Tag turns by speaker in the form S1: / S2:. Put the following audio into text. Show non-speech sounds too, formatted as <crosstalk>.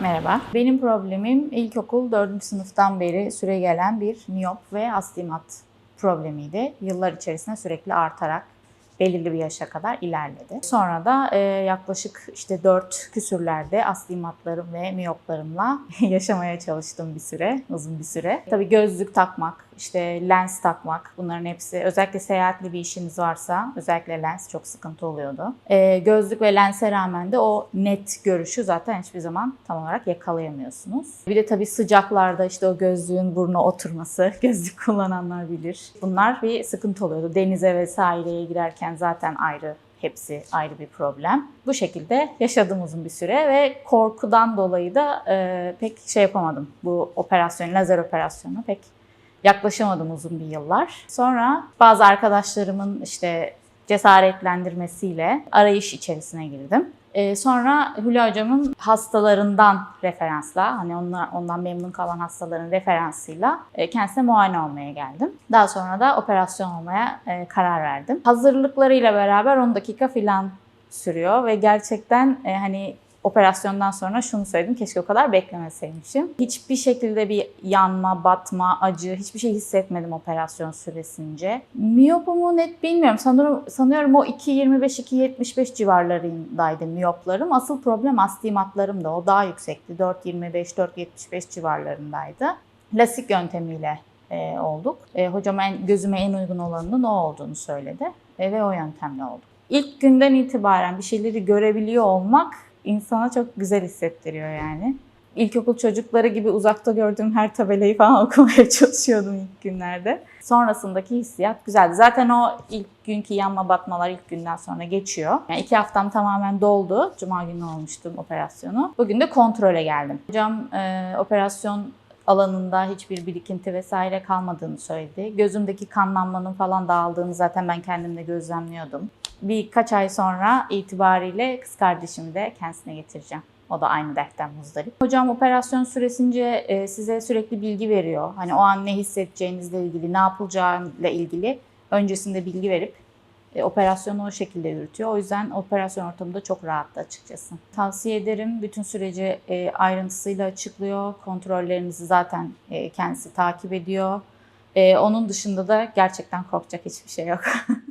S1: Merhaba. Benim problemim ilkokul 4. sınıftan beri süre gelen bir miyop ve astigmat problemiydi. Yıllar içerisinde sürekli artarak belirli bir yaşa kadar ilerledi. Sonra da e, yaklaşık işte 4 küsürlerde astigmatlarım ve miyoplarımla <laughs> yaşamaya çalıştım bir süre, uzun bir süre. Tabii gözlük takmak, işte lens takmak bunların hepsi özellikle seyahatli bir işiniz varsa özellikle lens çok sıkıntı oluyordu. E, gözlük ve lense rağmen de o net görüşü zaten hiçbir zaman tam olarak yakalayamıyorsunuz. Bir de tabii sıcaklarda işte o gözlüğün buruna oturması <laughs> gözlük kullananlar bilir. Bunlar bir sıkıntı oluyordu. Denize vesaireye girerken zaten ayrı Hepsi ayrı bir problem. Bu şekilde yaşadım uzun bir süre ve korkudan dolayı da e, pek şey yapamadım. Bu operasyon, lazer operasyonu pek yaklaşamadım uzun bir yıllar. Sonra bazı arkadaşlarımın işte cesaretlendirmesiyle arayış içerisine girdim. Ee, sonra Hülya Hocam'ın hastalarından referansla, hani onlar, ondan memnun kalan hastaların referansıyla e, kendisine muayene olmaya geldim. Daha sonra da operasyon olmaya e, karar verdim. Hazırlıklarıyla beraber 10 dakika falan sürüyor ve gerçekten e, hani operasyondan sonra şunu söyledim. Keşke o kadar beklemeseymişim. Hiçbir şekilde bir yanma, batma, acı hiçbir şey hissetmedim operasyon süresince. Miyopumu net bilmiyorum. Sanırım, sanıyorum o 2.25-2.75 civarlarındaydı miyoplarım. Asıl problem astigmatlarım da. O daha yüksekti. 4.25-4.75 civarlarındaydı. Lasik yöntemiyle e, olduk. E, hocam en, gözüme en uygun olanının o olduğunu söyledi. E, ve o yöntemle olduk. İlk günden itibaren bir şeyleri görebiliyor olmak insana çok güzel hissettiriyor yani. İlkokul çocukları gibi uzakta gördüğüm her tabelayı falan <laughs> okumaya çalışıyordum ilk günlerde. Sonrasındaki hissiyat güzeldi. Zaten o ilk günkü yanma batmalar ilk günden sonra geçiyor. Yani iki haftam tamamen doldu. Cuma günü olmuştum operasyonu. Bugün de kontrole geldim. Hocam e, operasyon alanında hiçbir birikinti vesaire kalmadığını söyledi. Gözümdeki kanlanmanın falan dağıldığını zaten ben kendimde gözlemliyordum. Birkaç ay sonra itibariyle kız kardeşimi de kendisine getireceğim. O da aynı dertten muzdarip. Hocam operasyon süresince e, size sürekli bilgi veriyor. Hani o an ne hissedeceğinizle ilgili, ne yapılacağıyla ilgili öncesinde bilgi verip e, operasyonu o şekilde yürütüyor. O yüzden operasyon ortamında çok rahattı açıkçası. Tavsiye ederim. Bütün süreci e, ayrıntısıyla açıklıyor. Kontrollerinizi zaten e, kendisi takip ediyor. E, onun dışında da gerçekten korkacak hiçbir şey yok. <laughs>